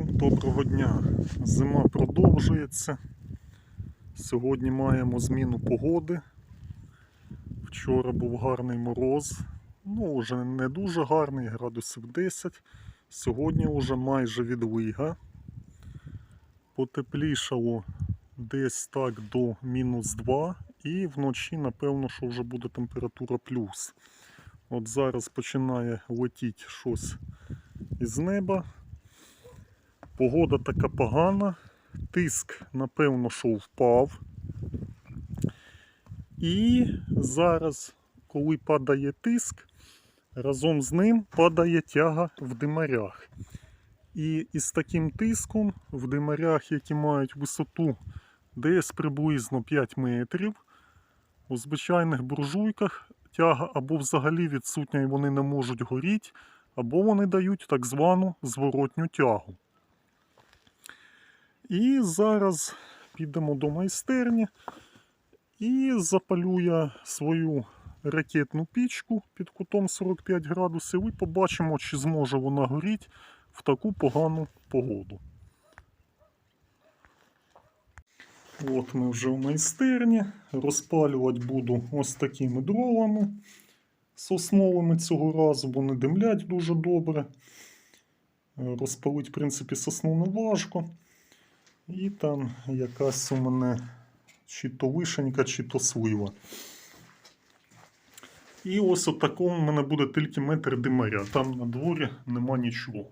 Всім доброго дня. Зима продовжується. Сьогодні маємо зміну погоди. Вчора був гарний мороз. Ну, вже не дуже гарний, градусів 10. Сьогодні вже майже відлига. Потеплішало десь так до мінус 2. І вночі, напевно, що вже буде температура плюс. От зараз починає летіти щось із неба. Погода така погана, тиск, напевно, що впав. І зараз, коли падає тиск, разом з ним падає тяга в димарях. І із таким тиском в димарях, які мають висоту десь приблизно 5 метрів, у звичайних буржуйках тяга або взагалі відсутня і вони не можуть горіти, або вони дають так звану зворотню тягу. І зараз підемо до майстерні і запалю я свою ракетну пічку під кутом 45 градусів і побачимо, чи зможе вона горіти в таку погану погоду. От ми вже в майстерні. Розпалювати буду ось такими дровами сосновими цього разу, вони димлять дуже добре. Розпалити, в принципі, сосну не важко. І там якась у мене чи то вишенька, чи то слива. І ось у такому в мене буде тільки метр димаря. Там на дворі нема нічого.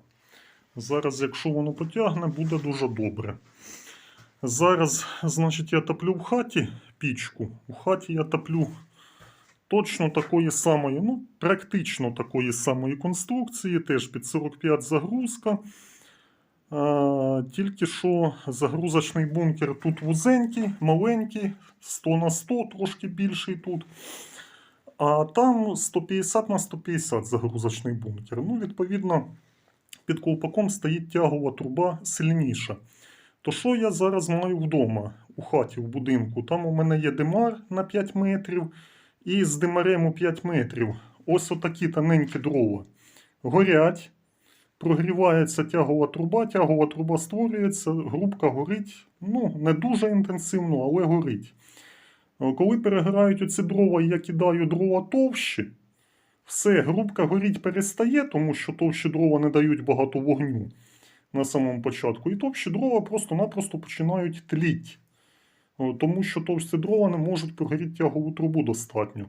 Зараз, якщо воно потягне, буде дуже добре. Зараз, значить, я топлю в хаті пічку. У хаті я топлю точно такої самої, ну, практично такої самої конструкції, теж під 45 загрузка. Тільки що загрузочний бункер тут вузенький, маленький, 100 на 100, трошки більший тут. А там 150 на 150 загрузочний бункер. Ну, відповідно, під колпаком стоїть тягова труба сильніша. То що я зараз маю вдома у хаті, в будинку? Там у мене є димар на 5 метрів, і з димарем у 5 метрів ось отакі тоненькі дрова. Горять прогрівається тягова труба, тягова труба створюється, грубка горить. Ну, не дуже інтенсивно, але горить. Е, Коли перегорають оці дрова, і я кидаю дрова товщі, все, грубка горіть перестає, тому що товщі дрова не дають багато вогню на самому початку. І товщі дрова просто-напросто починають тліть. Е, Тому що товсті дрова не можуть прогоріти тягову трубу достатньо.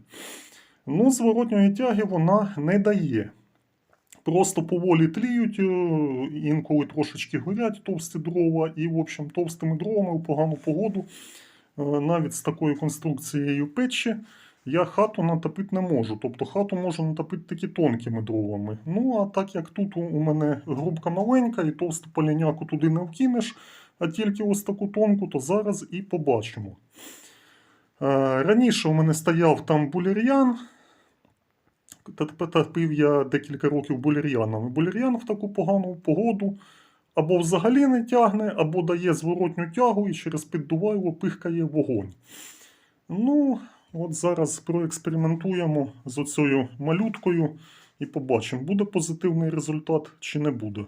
Ну, зворотньої тяги вона не дає. Просто поволі тліють, е, інколи трошечки горять товсті дрова, і, в общем, товстими дровами у погану погоду, е, навіть з такою конструкцією печі, я хату натопити не можу. Тобто хату можу натопити такі тонкими дровами. Ну, а так як тут у мене грубка маленька і товсту поляняку туди не вкинеш, а тільки ось таку тонку, то зараз і побачимо. Е, Раніше у мене стояв там булер'ян. Топив я декілька років булер'яном. Булер'ян в таку погану погоду або взагалі не тягне, або дає зворотню тягу і через піддувайло пихкає вогонь. Ну, от зараз проекспериментуємо з оцею малюткою і побачимо, буде позитивний результат чи не буде.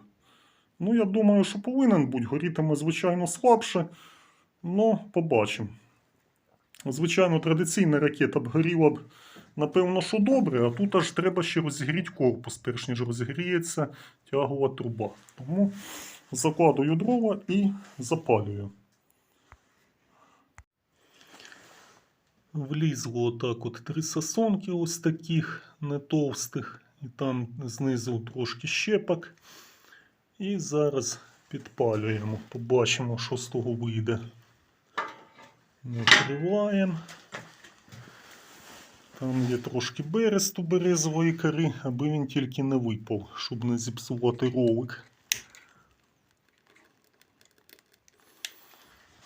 Ну, я думаю, що повинен бути. Горітиме, звичайно, слабше. Ну, побачимо. Звичайно, традиційна ракета б горіла б, напевно, що добре, а тут аж треба ще розігріти корпус, перш ніж розігріється тягова труба. Тому закладую дрова і запалюю. Влізло отак от три сосонки ось таких не товстих, і там знизу трошки щепок. І зараз підпалюємо. Побачимо, що з того вийде. Накриваємо. Там є трошки бересту березової кори, аби він тільки не випав, щоб не зіпсувати ролик.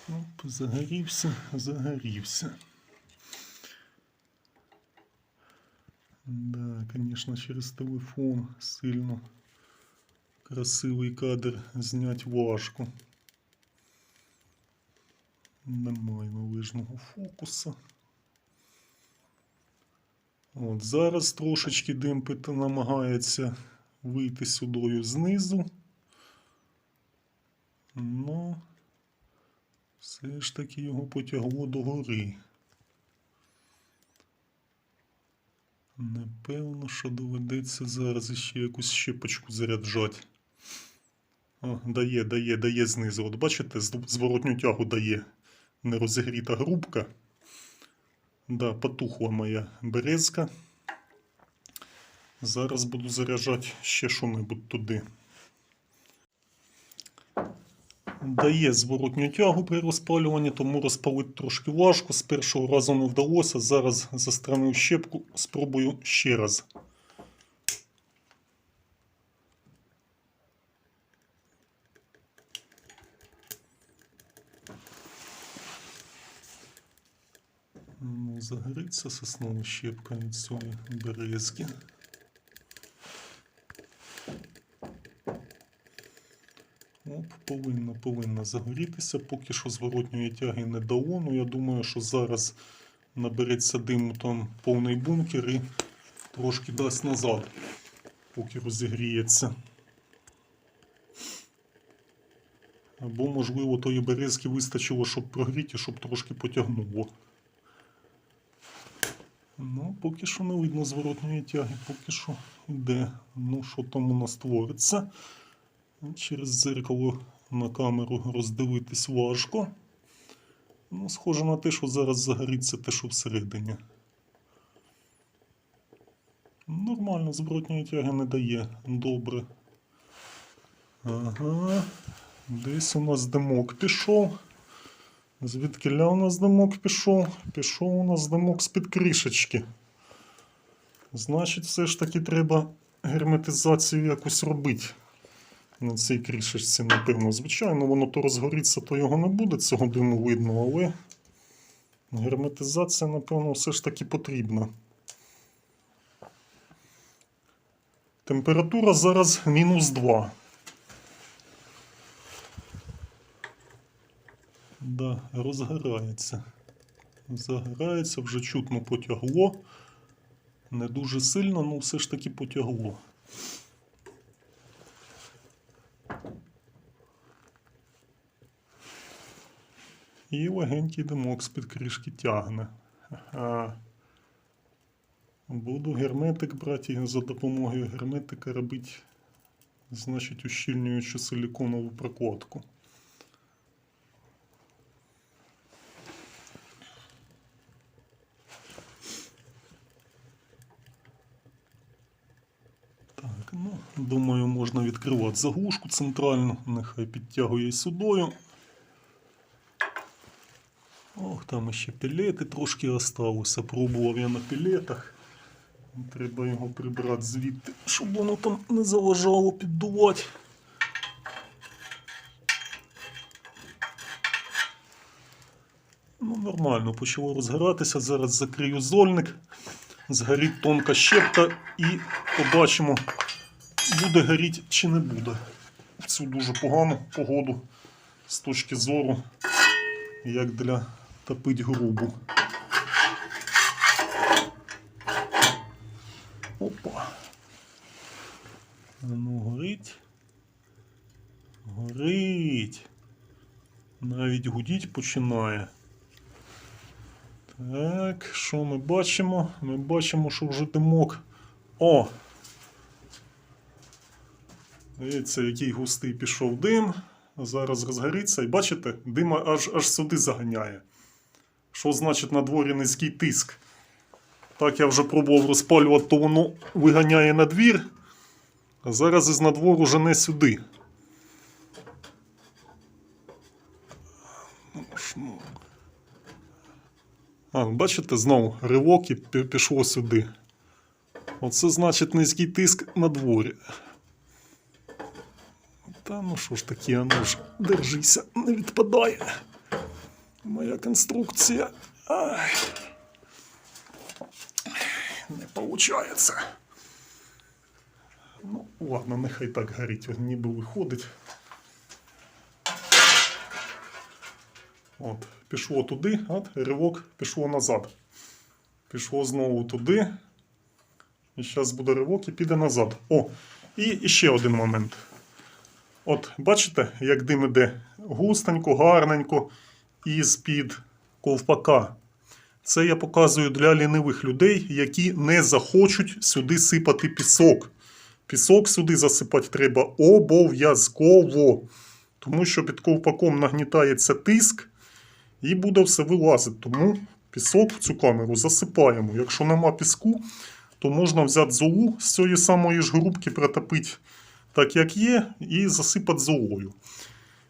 Оп, загорівся, загорівся. Да, конечно, через телефон сильно красивий кадр знять важко. Немає належного фокуса. От Зараз трошечки димпет намагається вийти сюдою знизу. Ну, все ж таки його потягло до гори. Напевно, що доведеться зараз іще якусь щепочку заряджати. О, дає, дає, дає знизу. От бачите, зворотню тягу дає нерозігріта грубка. Да, потухла моя березка. Зараз буду заряджати ще що-небудь туди. Дає зворотню тягу при розпалюванні, тому розпалити трошки важко. З першого разу не вдалося. Зараз застранив щепку, спробую ще раз. Ну, загориться соснова щепка від цієї березки. Оп, повинна, повинна загорітися. Поки що зворотньої тяги не дало. Ну, я думаю, що зараз набереться диму там повний бункер і трошки дасть назад, поки розігріється. Або, можливо, тої березки вистачило, щоб прогріти, щоб трошки потягнуло. Ну, поки що не видно зворотньої тяги, поки що йде. Ну, що там у нас твориться. Через дзеркало на камеру роздивитись важко. Ну, схоже на те, що зараз загориться те, що всередині. Нормально, зворотньої тяги не дає. Добре. Ага. Десь у нас димок пішов. Звідкиля у нас димок пішов? Пішов у нас димок з-під кришечки. Значить, все ж таки треба герметизацію якось робити на цій кришечці, напевно. Звичайно, воно то розгоріться, то його не буде, цього диму видно, але герметизація, напевно, все ж таки потрібна. Температура зараз мінус 2. Да, розгорається. Загорається, вже чутно потягло. Не дуже сильно, але все ж таки потягло. І легенький димок з-під кришки тягне. Буду герметик брати за допомогою герметика робити, значить, ущільнюючу силіконову прокладку. Так, ну, думаю, можна відкривати заглушку центральну, нехай підтягує сюдою. Ох, там ще пілети трошки осталося. Пробував я на пілетах. Треба його прибрати звідти, щоб воно там не заважало піддувати. Ну, нормально, почало розгоратися. Зараз закрию зольник, згорить тонка щепка і побачимо, буде горіти чи не буде. В цю дуже погану погоду з точки зору, як для топить грубу. Опа. Ну, горить. Горить. Навіть гудіть починає. Так, що ми бачимо? Ми бачимо, що вже димок. О! Дивіться, який густий пішов дим. Зараз розгориться. І бачите, дим аж, аж сюди заганяє. Що значить на дворі низький тиск? Так я вже пробував розпалювати, то воно виганяє на двір, а зараз із надвору жене сюди. Ну, ж, ну. А, бачите, знову ривок і пі- пішло сюди. Оце значить низький тиск на дворі. Та ну що ж таке, а ну ж, держися, не відпадає. Моя конструкція. Ай. Не получається. Ну, ладно, нехай так горить, він ніби виходить. От, пішло туди, от, ривок пішло назад. Пішло знову туди. І зараз буде ривок і піде назад. О, і ще один момент. От бачите, як дим іде густенько, гарненько із-під ковпака. Це я показую для лінивих людей, які не захочуть сюди сипати пісок. Пісок сюди засипати треба обов'язково. Тому що під ковпаком нагнітається тиск і буде все вилазити. Тому пісок в цю камеру засипаємо. Якщо нема піску, то можна взяти золу з цієї самої ж грубки, протопити так, як є, і засипати золою.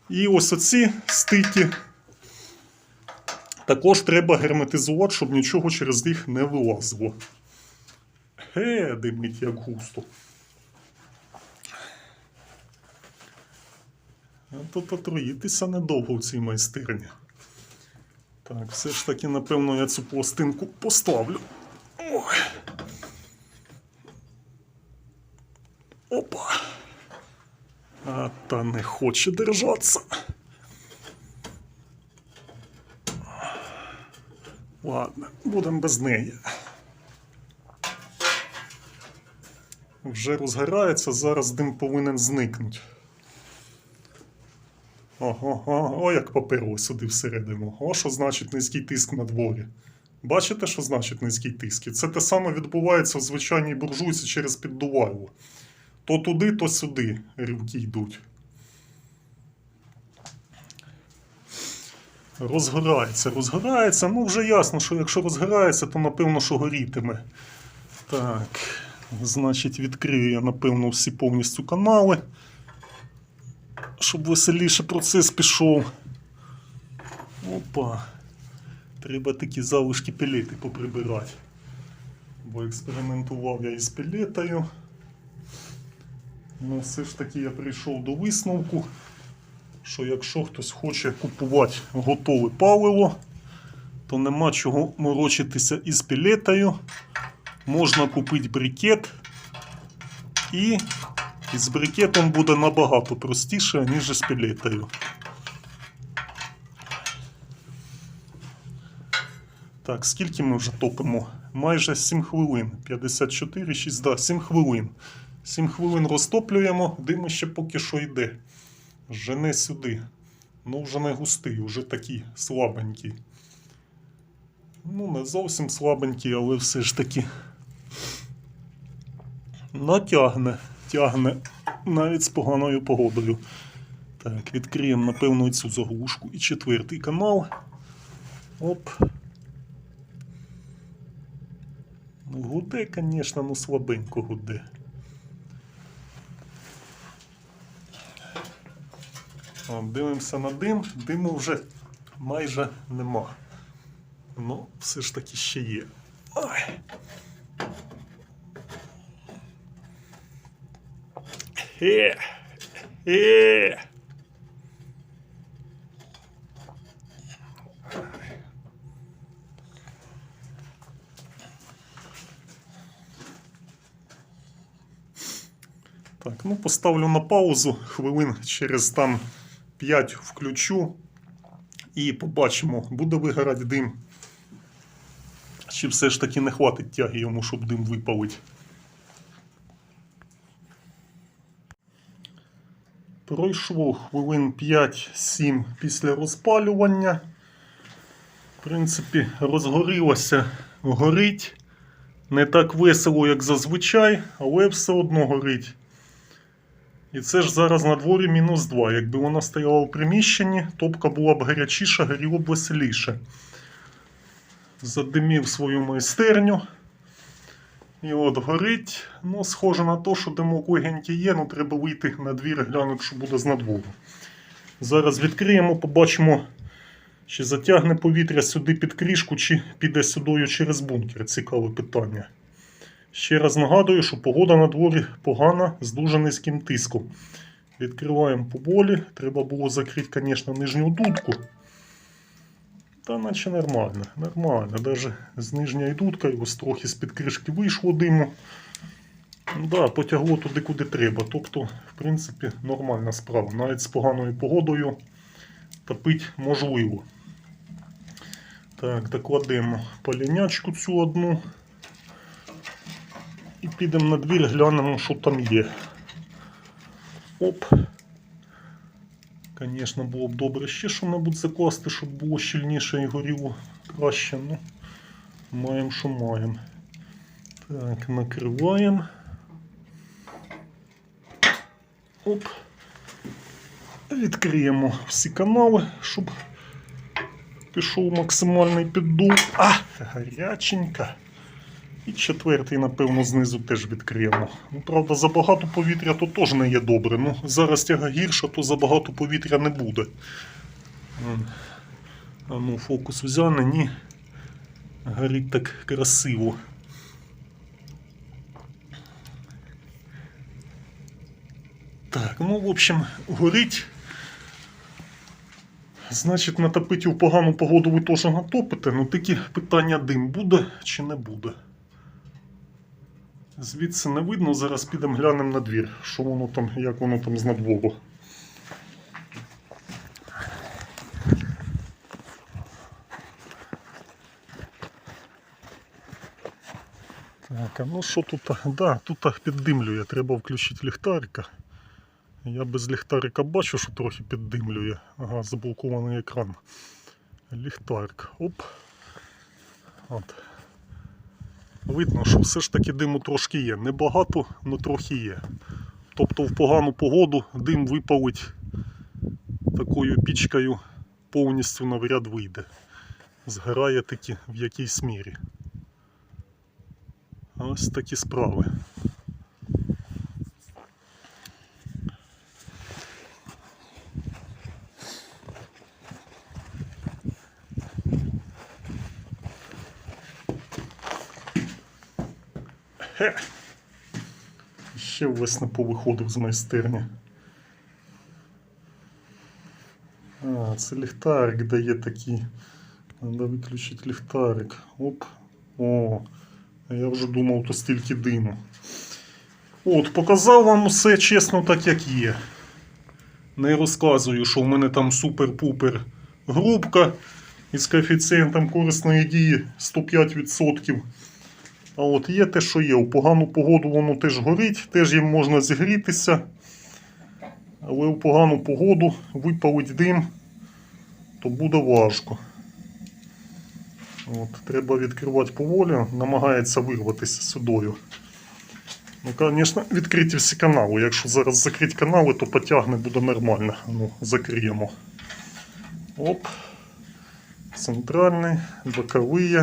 І ось оці стики також треба герметизувати, щоб нічого через них не вилазило. Ге, димить як густо. Тут отруїтися недовго в цій майстерні. Так, все ж таки, напевно, я цю пластинку поставлю. Ой. Опа. А та не хоче держатися. Ладно, будемо без неї. Вже розгорається, зараз дим повинен зникнути. Ого, ого, о, як поперло сюди всередину. О, що значить низький тиск на дворі. Бачите, що значить низький тиск? Це те саме відбувається в звичайній буржуйці через піддувайло. То туди, то сюди рівки йдуть. Розгорається, розгорається. Ну, вже ясно, що якщо розгорається, то напевно, що горітиме. Так, значить, відкрию я, напевно, всі повністю канали, щоб веселіше процес пішов. Опа. Треба такі залишки пелети поприбирати. Бо експериментував я із пелетою. Ну, все ж таки я прийшов до висновку, що якщо хтось хоче купувати готове паливо, то нема чого морочитися із пілетою. Можна купити брикет, і з брикетом буде набагато простіше, ніж з пілетою. Так, скільки ми вже топимо? Майже 7 хвилин. 54, 6, да, 7 хвилин. 7 хвилин розтоплюємо, дим ще поки що йде. Жене сюди. Ну, вже не густий, вже такий слабенький. Ну, не зовсім слабенький, але все ж таки натягне, тягне навіть з поганою погодою. Так, відкриємо, напевно, цю заглушку і четвертий канал. Оп. Гуде, звісно, ну слабенько гуде. Дивимося на дим, диму вже майже нема. Ну, все ж таки ще є. Ой. Е, е. Так, ну поставлю на паузу хвилин через там 5 включу і побачимо, буде вигорати дим. Чи все ж таки не хватить тяги йому, щоб дим випалить. Пройшло хвилин 5-7 після розпалювання. В принципі, розгорілося, горить. Не так весело, як зазвичай, але все одно горить. І це ж зараз на дворі мінус 2. Якби вона стояла у приміщенні, топка була б гарячіша, горіло б веселіше. Задимів свою майстерню. І от горить. Ну, схоже на те, що димок легенький є, ну треба вийти на двір, глянути, що буде з надвору. Зараз відкриємо, побачимо, чи затягне повітря сюди під кришку, чи піде сюдою через бункер. Цікаве питання. Ще раз нагадую, що погода на дворі погана з дуже низьким тиском. Відкриваємо поволі. Треба було закрити, звісно, нижню дудку. Та наче нормально, нормально. Навіть з нижньою дудкою ось трохи з-під кришки вийшло диму. Ну Да, потягло туди, куди треба. Тобто, в принципі, нормальна справа. Навіть з поганою погодою топити можливо. Так, докладемо полінячку цю одну. І підемо на двір, глянемо, що там є. Оп. Звісно, було б добре ще що-небудь закласти, щоб було щільніше і горіло краще. Ну, маємо, що маємо. Так, накриваємо. Оп. Відкриємо всі канали, щоб пішов максимальний піддув. А, гаряченька. І четвертий, напевно, знизу теж відкриємо. Ну, правда, забагато повітря то теж не є добре. Ну, зараз тяга гірша, то забагато повітря не буде. А ну, фокус взяне, ні. Горить так красиво. Так, ну, в общем, горить. Значить, натопити в погану погоду ви теж натопите. Ну, такі питання дим буде чи не буде. Звідси не видно, зараз підемо глянемо на двір, що воно там, як воно там з надвору. Так, а ну що тут? Да, тут піддимлює, треба включити ліхтарика. Я без ліхтарика бачу, що трохи піддимлює. Ага, заблокований екран. Ліхтарик. Оп. От. Видно, що все ж таки диму трошки є. Небагато, але трохи є. Тобто в погану погоду дим випалить такою пічкою повністю навряд вийде. Згорає таки в якійсь мірі. Ось такі справи. Хе. Ще весь не повиходив з майстерні. А, це ліхтарик дає такий. Треба виключити ліхтарик. Оп. О, я вже думав, то стільки диму. От, показав вам усе чесно, так як є. Не розказую, що в мене там супер-пупер грубка із коефіцієнтом корисної дії 105%. А от є те, що є. У погану погоду воно теж горить, теж їм можна зігрітися. Але у погану погоду випалить дим, то буде важко. От, Треба відкривати поволі, намагається вирватися сюдою. Ну, звісно, відкриті всі канали. Якщо зараз закрити канали, то потягне буде нормально. Ну, закриємо. Оп. Центральний, боковий.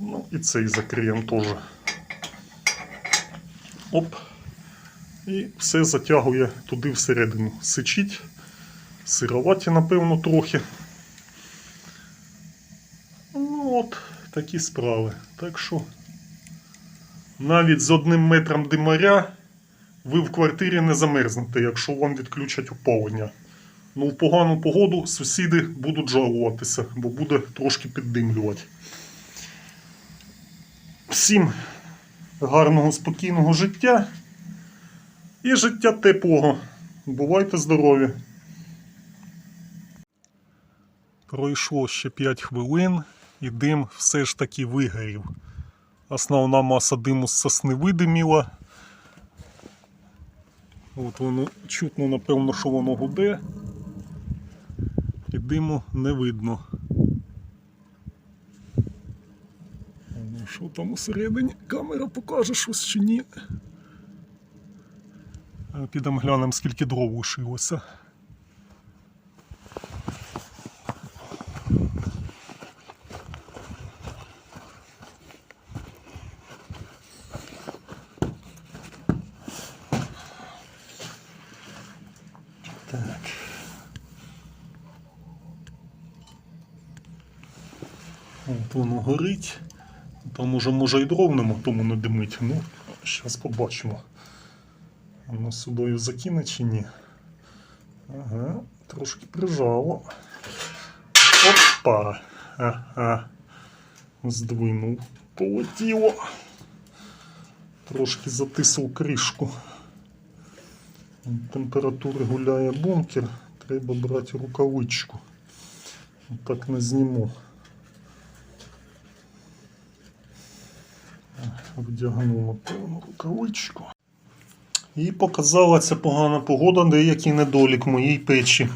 Ну і цей закриємо теж. Оп. І все затягує туди всередину. Сичить. Сироваті, напевно, трохи. Ну от, такі справи. Так що навіть з одним метром димаря ви в квартирі не замерзнете, якщо вам відключать опалення. Ну, в погану погоду сусіди будуть жалуватися, бо буде трошки піддимлювати. Всім гарного, спокійного життя і життя теплого. Бувайте здорові! Пройшло ще 5 хвилин і дим все ж таки вигорів. Основна маса диму з сосни видиміла. От воно чутно, напевно, що воно гуде. І диму не видно. Ну, що там усередині? Камера покаже щось чи ні. Підемо глянемо, скільки дров лишилося. Так. От воно горить. Там уже може і дров нема, тому не димить. Ну, зараз побачимо. Воно сюдою закине чи ні. Ага, трошки прижало. Опа! Ага. Здвинув. Полетіло. Трошки затисав кришку. Температури гуляє бункер. Треба брати рукавичку. Так не зніму. Вдягнув, напевно, рукавичку. І показала ця погана погода деякий недолік моїй печі.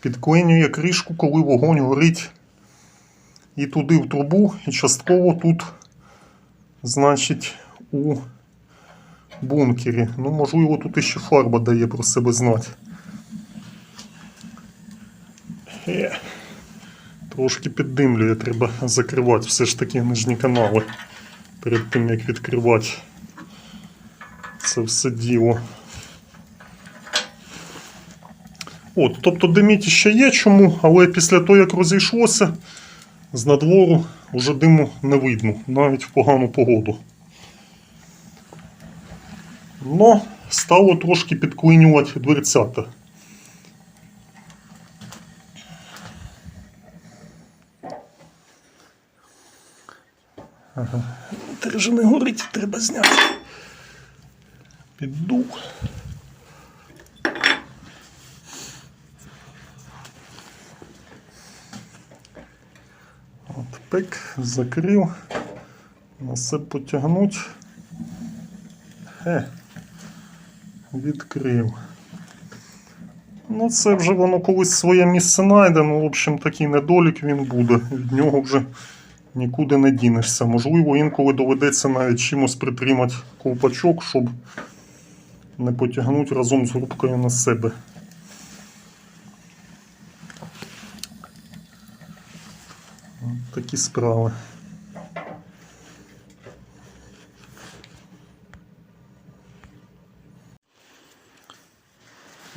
Підклинює кришку, коли вогонь горить і туди в трубу, і частково тут, значить, у бункері. Ну, можливо, тут іще фарба дає про себе знати. Е, Трошки піддимлює, треба закривати все ж таки нижні канали перед тим, як відкривати це все діло. От, тобто диміті ще є чому, але після того, як розійшлося, з надвору вже диму не видно, навіть в погану погоду. Но стало трошки підклинювати дверцята. Вже не горить, треба зняти. Підду. От пик, закрив. На це потягнуть. Е, відкрив. Ну, це вже воно колись своє місце знайде, ну, в общем, такий недолік він буде. Від нього вже нікуди не дінешся. Можливо, інколи доведеться навіть чимось притримати ковпачок, щоб не потягнути разом з грубкою на себе. От такі справи.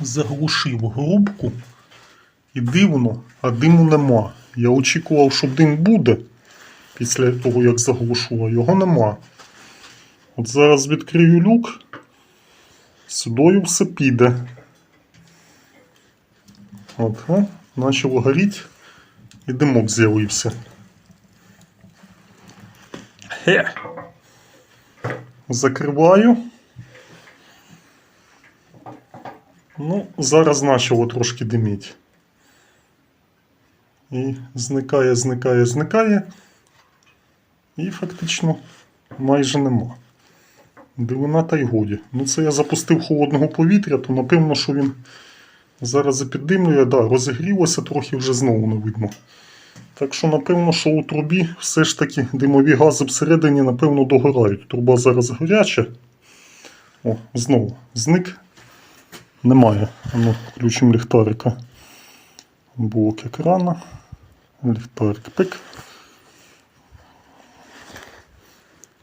Заглушив грубку і дивно, а диму нема. Я очікував, що дим буде після того, як заглушу, а його нема. От зараз відкрию люк, сюдою все піде. От, о, почало горіти і димок з'явився. Хе. Закриваю. Ну, зараз почало трошки диміти. І зникає, зникає, зникає. І фактично майже нема. Дивина та й годі. Ну це я запустив холодного повітря, то напевно, що він зараз запіддимлює, да, розігрілося, трохи вже знову не видно. Так що, напевно, що у трубі все ж таки димові гази всередині, напевно, догорають. Труба зараз гаряча. О, знову зник. Немає. Ну, включимо ліхтарика. Блок екрана. Ліхтарик пик.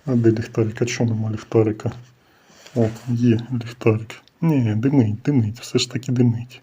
А де ліхтарик? А чого нема ліхтарика? О, є ліхтарик. Ні, димить, димить, все ж таки димить.